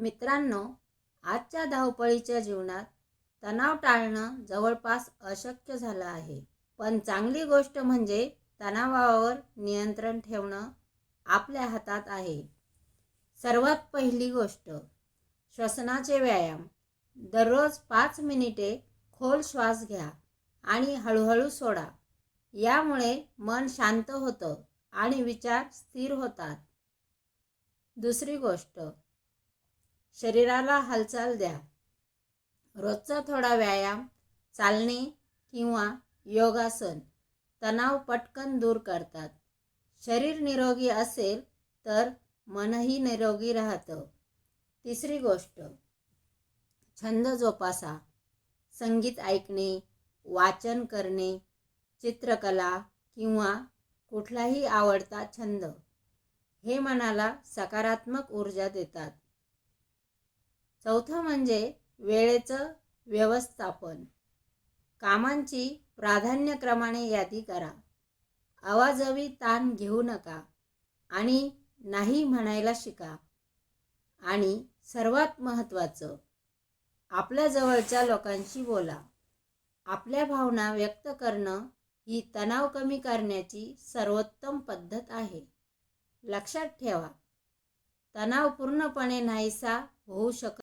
मित्रांनो आजच्या धावपळीच्या जीवनात तणाव टाळणं जवळपास अशक्य झालं आहे. पण चांगली गोष्ट म्हणजे तणावावर नियंत्रण ठेवणं आपल्या हातात आहे. सर्वात पहिली गोष्ट श्वसनाचे व्यायाम. दररोज पाच मिनिटे खोल श्वास घ्या आणि हळूहळू सोडा. यामुळे मन शांत होतं आणि विचार स्थिर होतात. दुसरी गोष्ट शरीराला हालचाल द्या. रोजचा थोडा व्यायाम चालणे किंवा योगासन तणाव पटकन दूर करतात. शरीर निरोगी असेल तर मनही निरोगी राहतं. तिसरी गोष्ट छंद जोपासा. संगीत ऐकणे वाचन करणे चित्रकला किंवा कुठलाही आवडता छंद हे मनाला सकारात्मक ऊर्जा देतात. चौथं म्हणजे वेळेचं व्यवस्थापन. कामांची प्राधान्यक्रमाने यादी करा. आवाजवी ताण घेऊ नका आणि नाही म्हणायला शिका. आणि सर्वात महत्त्वाचं आपल्या जवळच्या लोकांशी बोला. आपल्या भावना व्यक्त करणं ही तणाव कमी करण्याची सर्वोत्तम पद्धत आहे. लक्षात ठेवा तणाव पूर्णपणे नाहीसा होऊ शकत